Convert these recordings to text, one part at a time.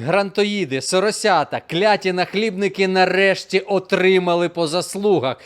Грантоїди, соросята, кляті нахлібники нарешті отримали по заслугах.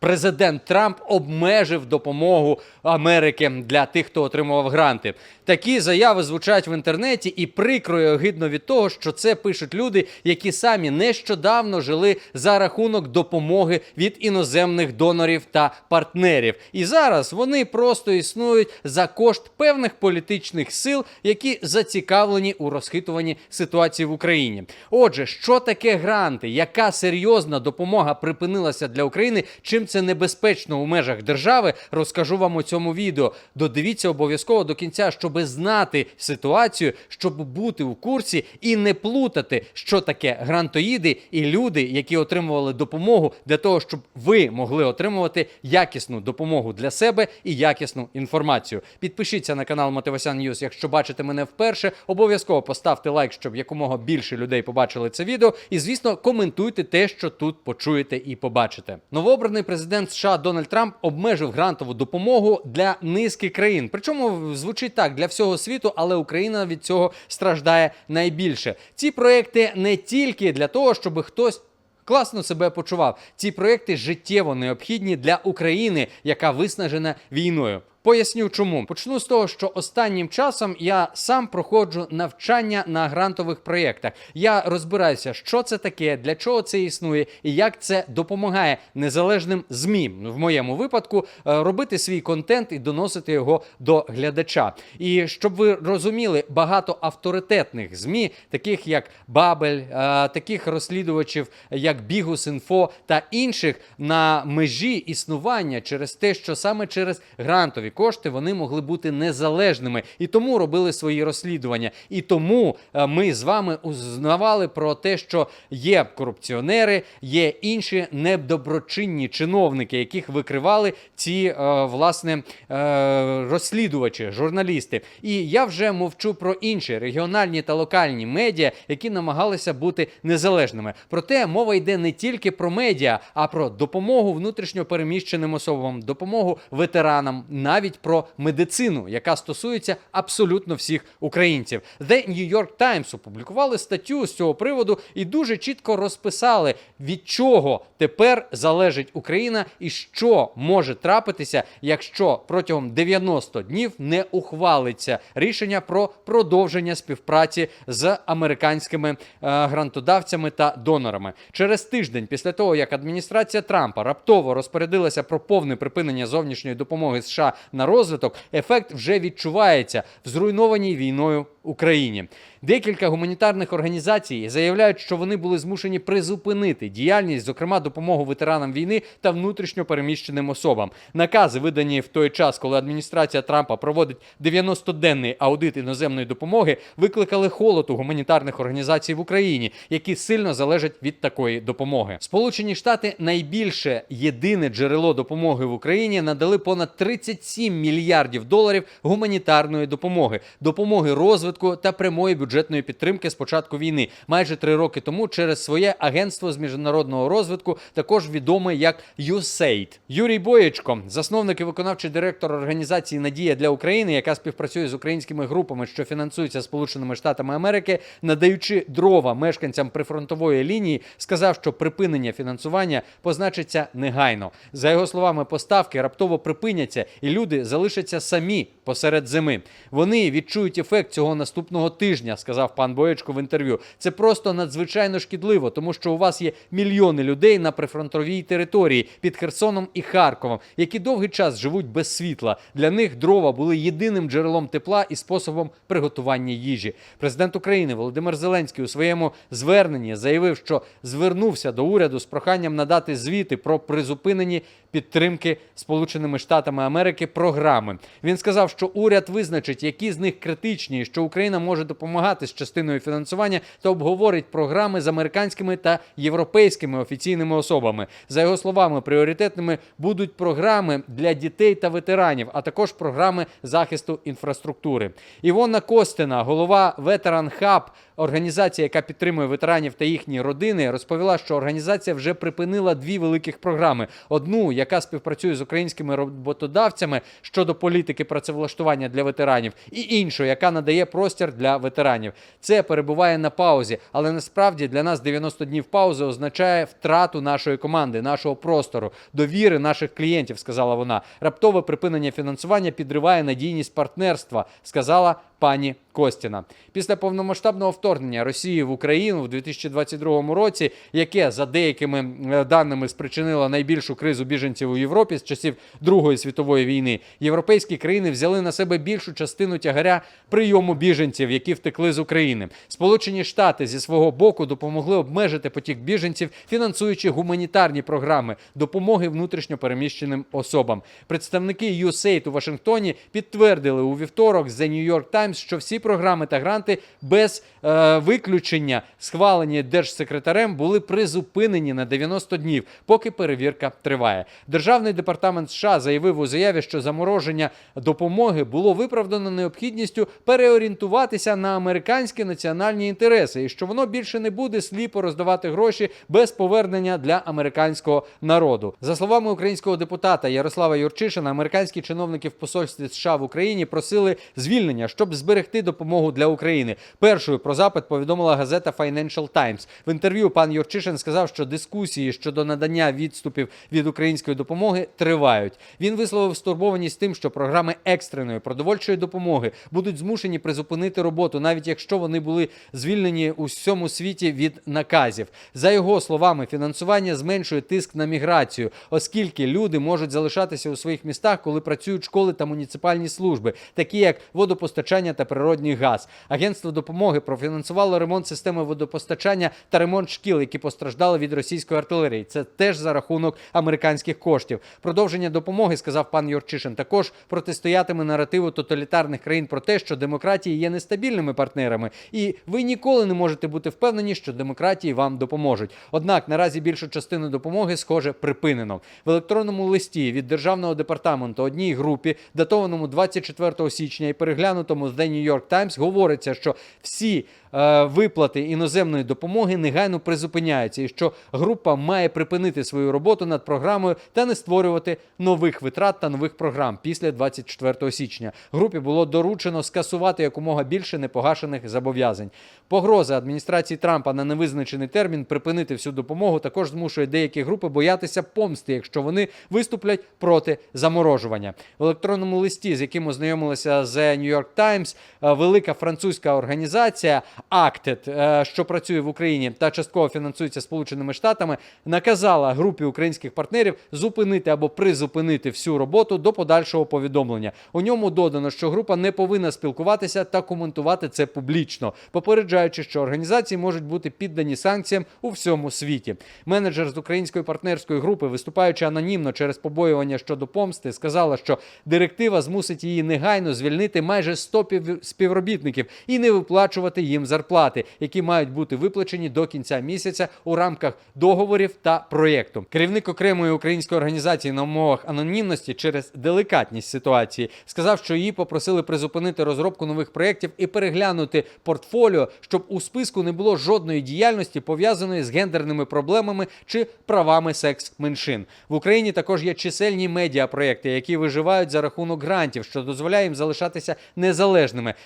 Президент Трамп обмежив допомогу Америки для тих, хто отримував гранти. Такі заяви звучать в інтернеті, і прикро і огидно від того, що це пишуть люди, які самі нещодавно жили за рахунок допомоги від іноземних донорів та партнерів. І зараз вони просто існують за кошт певних політичних сил, які зацікавлені у розхитуванні ситуації в Україні. Отже, що таке гранти? Яка серйозна допомога припинилася для України? Чим це небезпечно у межах держави? Розкажу вам у цьому відео. Додивіться обов'язково до кінця, щоб знати ситуацію, щоб бути у курсі і не плутати, що таке грантоїди і люди, які отримували допомогу для того, щоб ви могли отримувати якісну допомогу для себе і якісну інформацію. Підпишіться на канал Мотивасян Ньюс, якщо бачите мене вперше. Обов'язково поставте лайк, щоб якомога більше людей побачили це відео. І звісно, коментуйте те, що тут почуєте і побачите. Новообраний президент США Дональд Трамп обмежив грантову допомогу для низки країн. Причому звучить так для всього світу, але Україна від цього страждає найбільше. Ці проекти не тільки для того, щоб хтось. Класно себе почував. Ці проекти життєво необхідні для України, яка виснажена війною. Поясню, чому почну з того, що останнім часом я сам проходжу навчання на грантових проєктах. Я розбираюся, що це таке, для чого це існує, і як це допомагає незалежним змі в моєму випадку е, робити свій контент і доносити його до глядача. І щоб ви розуміли, багато авторитетних змі, таких як Бабель, е, таких розслідувачів, як Бігус.Інфо та інших на межі існування через те, що саме через грантові кошти вони могли бути незалежними і тому робили свої розслідування. І тому е, ми з вами узнавали про те, що є корупціонери, є інші недоброчинні чиновники, яких викривали ці е, власне е, розслідувачі, журналісти. І я вже мовчу про інші регіональні та локальні медіа, які намагалися бути незалежними. Проте мова йде не тільки про медіа, а про допомогу внутрішньо переміщеним особам, допомогу ветеранам, навіть про медицину, яка стосується абсолютно всіх українців. The New York Times опублікували статтю з цього приводу і дуже чітко розписали, від чого тепер залежить Україна і що може трапитися, якщо протягом 90 днів не ухвалиться рішення про продовження співпраці з американськими е, грантодавцями та донорами. Через тиждень після того, як адміністрація Трампа раптово розпорядилася про повне припинення зовнішньої допомоги США на розвиток, ефект вже відчувається. В зруйнованій війною Україні. Декілька гуманітарних організацій заявляють, що вони були змушені призупинити діяльність, зокрема допомогу ветеранам війни та внутрішньо переміщеним особам. Накази, видані в той час, коли адміністрація Трампа проводить 90-денний аудит іноземної допомоги, викликали холод у гуманітарних організацій в Україні, які сильно залежать від такої допомоги. Сполучені Штати найбільше єдине джерело допомоги в Україні надали понад 37 мільярдів доларів гуманітарної допомоги, допомоги розвитку та прямої бюджетної підтримки з початку війни. Майже три роки тому через своє агентство з міжнародного розвитку, також відоме як USAID. Юрій Боєчко, засновник і виконавчий директор організації Надія для України, яка співпрацює з українськими групами, що фінансуються Сполученими Штатами Америки, надаючи дрова мешканцям прифронтової лінії, сказав, що припинення фінансування позначиться негайно. За його словами, поставки раптово припиняться, і люди залишаться самі посеред зими. Вони відчують ефект цього наступного тижня, сказав пан Боєчко в інтерв'ю. Це просто надзвичайно шкідливо, тому що у вас є мільйони людей на прифронтовій території під Херсоном і Харковом, які довгий час живуть без світла. Для них дрова були єдиним джерелом тепла і способом приготування їжі. Президент України Володимир Зеленський у своєму зверненні заявив, що звернувся до уряду з проханням надати звіти про призупинені підтримки Сполученими Штатами Америки програми. Він сказав, що уряд визначить, які з них критичні, що Україна може допомагати з частиною фінансування та обговорить програми з американськими та європейськими офіційними особами. За його словами, пріоритетними будуть програми для дітей та ветеранів, а також програми захисту інфраструктури. Івона Костина, голова Ветеран Хаб, організація, яка підтримує ветеранів та їхні родини, розповіла, що організація вже припинила дві великих програми: одну, яка співпрацює з українськими роботодавцями щодо політики працевлаштування для ветеранів, і іншу, яка надає простір для ветеранів. Це перебуває на паузі, але насправді для нас 90 днів паузи означає втрату нашої команди, нашого простору, довіри наших клієнтів, сказала вона. Раптове припинення фінансування підриває надійність партнерства, сказала пані Костіна. Після повномасштабного вторгнення Росії в Україну в 2022 році, яке за деякими е, даними спричинило найбільшу кризу біженців у Європі з часів Другої світової війни, європейські країни взяли на себе більшу частину тягаря прийому біженців, які втекли з України. Сполучені Штати зі свого боку допомогли обмежити потік біженців, фінансуючи гуманітарні програми допомоги внутрішньо переміщеним особам. Представники USAID у Вашингтоні підтвердили у вівторок The New York Times, що всі програми та гранти без е, виключення, схвалені держсекретарем, були призупинені на 90 днів, поки перевірка триває. Державний департамент США заявив у заяві, що замороження допомоги було виправдано необхідністю переорієнтуватися на американські національні інтереси, і що воно більше не буде сліпо роздавати гроші без повернення для американського народу. За словами українського депутата Ярослава Юрчишина, американські чиновники в посольстві США в Україні просили звільнення, щоб зберегти допомогу для України. Першою про запит повідомила газета Financial Times. В інтерв'ю пан Юрчишин сказав, що дискусії щодо надання відступів від української допомоги тривають. Він висловив стурбованість тим, що програми екстреної продовольчої допомоги будуть змушені призупинити роботу, навіть якщо вони були звільнені у всьому світі від наказів. За його словами, фінансування зменшує тиск на міграцію, оскільки люди можуть залишатися у своїх містах, коли працюють школи та муніципальні служби, такі як водопостачання та природній газ. Агентство допомоги профінансувало ремонт системи водопостачання та ремонт шкіл, які постраждали від російської артилерії. Це теж за рахунок американських коштів. Продовження допомоги, сказав пан Юрчишин, також протистоятиме наративу тоталітарних країн про те, що демократії є нестабільними партнерами, і ви ніколи не можете бути впевнені, що демократії вам допоможуть. Однак наразі більшу частину допомоги, схоже, припинено в електронному листі від державного департаменту одній групі, датованому 24 січня і переглянутому з The New York Times, говориться, що всі е, виплати іноземної допомоги негайно призупиняються, і що група має припинити свою роботу над програмою та не створювати нових витрат та нових програм після 24 січня. Групі було доручено скасувати якомога більше непогашених зобов'язань. Погроза адміністрації Трампа на невизначений термін припинити всю допомогу також змушує деякі групи боятися помсти, якщо вони виступлять проти заморожування. В електронному листі, з яким ознайомилася The New York Times, е, велика французька організація Acted, е, що працює в Україні та частково фінансується Сполученими Штатами, наказала групі українських партнерів зупинити або призупинити всю роботу до подальшого повідомлення. У ньому додано, що група не повинна спілкуватися та коментувати це публічно, попереджаючи, що організації можуть бути піддані санкціям у всьому світі. Менеджер з української партнерської групи, виступаючи анонімно через побоювання щодо помсти, сказала, що директива змусить її негайно звільнити майже 100 пів- співробітників і не виплачувати їм зарплати, які мають бути виплачені до кінця місяця у рамках договорів та проєкту. Керівник окремої української організації на умовах анонімності через делікатність ситуації сказав, що її попросили призупинити розробку нових проєктів і переглянути портфоліо, щоб у списку не було жодної діяльності пов'язаної з гендерними проблемами чи правами секс-меншин. В Україні також є чисельні медіапроєкти, які виживають за рахунок грантів, що дозволяє їм залишатися незалежними.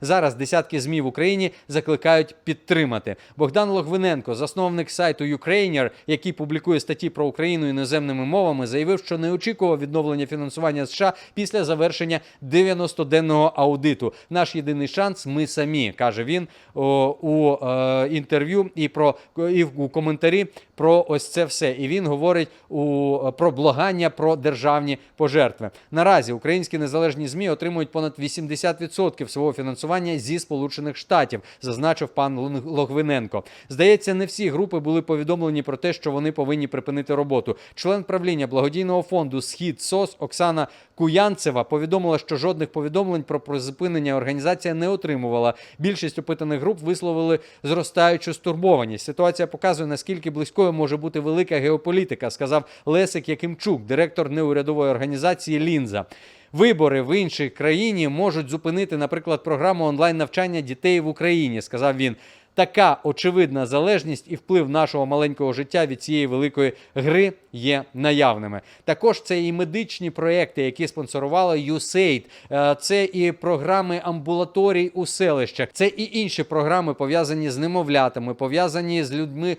Зараз десятки змі в Україні закликають підтримати. Богдан Логвиненко, засновник сайту Ukrainier, який публікує статті про Україну іноземними мовами, заявив, що не очікував відновлення фінансування США після завершення 90-денного аудиту. Наш єдиний шанс ми самі, каже він о, у е, інтерв'ю і про і у коментарі про ось це все. І він говорить у про благання про державні пожертви. Наразі українські незалежні змі отримують понад 80% свого фінансування зі Сполучених Штатів, зазначив пан Логвиненко. Здається, не всі групи були повідомлені про те, що вони повинні припинити роботу. Член правління благодійного фонду Схід СОС Оксана Куянцева повідомила, що жодних повідомлень про призупинення організація не отримувала. Більшість опитаних груп висловили зростаючу стурбованість. Ситуація показує, наскільки близькою може бути велика геополітика, сказав Лесик Якимчук, директор неурядової організації Лінза. Вибори в іншій країні можуть зупинити, наприклад, програму онлайн навчання дітей в Україні, сказав він. така очевидна залежність і вплив нашого маленького життя від цієї великої гри є наявними. Також це і медичні проекти, які спонсорувала USAID, е, це і програми амбулаторій у селищах, це і інші програми пов'язані з немовлятами, пов'язані з людьми.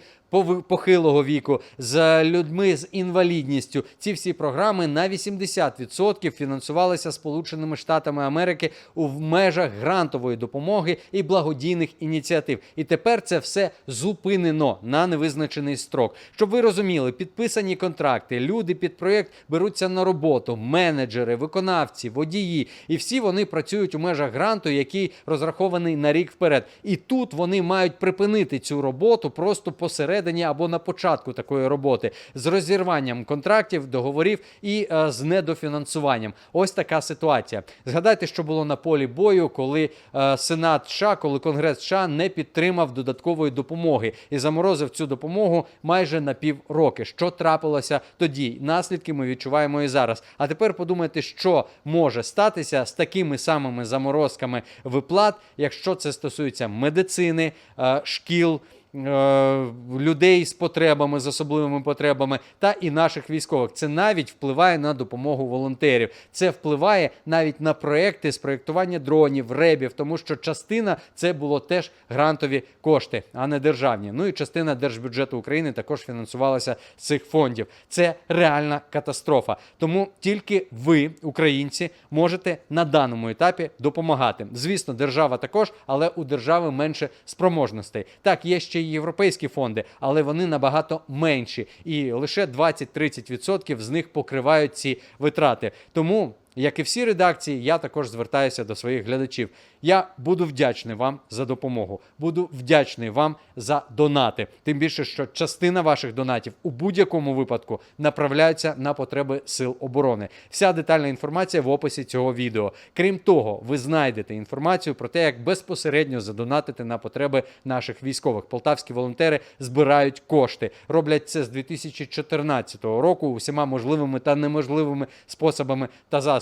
Похилого віку з людьми з інвалідністю ці всі програми на 80% фінансувалися Сполученими Штатами Америки у межах грантової допомоги і благодійних ініціатив. І тепер це все зупинено на невизначений строк. Щоб ви розуміли, підписані контракти, люди під проєкт беруться на роботу, менеджери, виконавці, водії, і всі вони працюють у межах гранту, який розрахований на рік вперед. І тут вони мають припинити цю роботу просто посередині або на початку такої роботи з розірванням контрактів, договорів і е, з недофінансуванням. Ось така ситуація. Згадайте, що було на полі бою, коли е, Сенат США, коли Конгрес США не підтримав додаткової допомоги і заморозив цю допомогу майже на півроки. Що трапилося тоді? Наслідки ми відчуваємо і зараз. А тепер подумайте, що може статися з такими самими заморозками виплат, якщо це стосується медицини, е, шкіл. Е, Людей з потребами, з особливими потребами, та і наших військових. Це навіть впливає на допомогу волонтерів. Це впливає навіть на проекти з проєктування дронів, ребів, тому що частина це було теж грантові кошти, а не державні. Ну і частина держбюджету України також фінансувалася з цих фондів. Це реальна катастрофа. Тому тільки ви, українці, можете на даному етапі допомагати. Звісно, держава також, але у держави менше спроможностей. Так, є ще й європейські фонди, але вони набагато менші, і лише 20-30% з них покривають ці витрати. Тому. Як і всі редакції, я також звертаюся до своїх глядачів. Я буду вдячний вам за допомогу. Буду вдячний вам за донати. Тим більше, що частина ваших донатів у будь-якому випадку направляються на потреби сил оборони. Вся детальна інформація в описі цього відео. Крім того, ви знайдете інформацію про те, як безпосередньо задонатити на потреби наших військових. Полтавські волонтери збирають кошти. Роблять це з 2014 року усіма можливими та неможливими способами та засобами.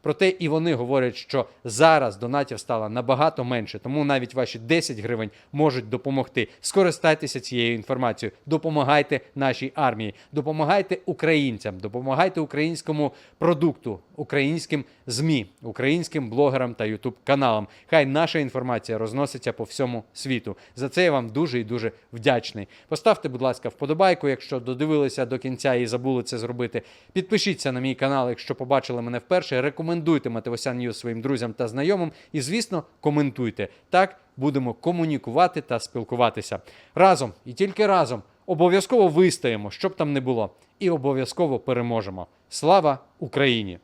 Проте і вони говорять, що зараз донатів стало набагато менше, тому навіть ваші 10 гривень можуть допомогти. Скористайтеся цією інформацією, допомагайте нашій армії, допомагайте українцям, допомагайте українському продукту, українським змі, українським блогерам та ютуб каналам. Хай наша інформація розноситься по всьому світу. За це я вам дуже і дуже вдячний. Поставте, будь ласка, вподобайку, якщо додивилися до кінця і забули це зробити. Підпишіться на мій канал, якщо побачили мене вперше. Рекомендуйте Матевосян Ньюс своїм друзям та знайомим. І, звісно, коментуйте. Так будемо комунікувати та спілкуватися разом і тільки разом. Обов'язково вистоїмо, щоб там не було, і обов'язково переможемо. Слава Україні!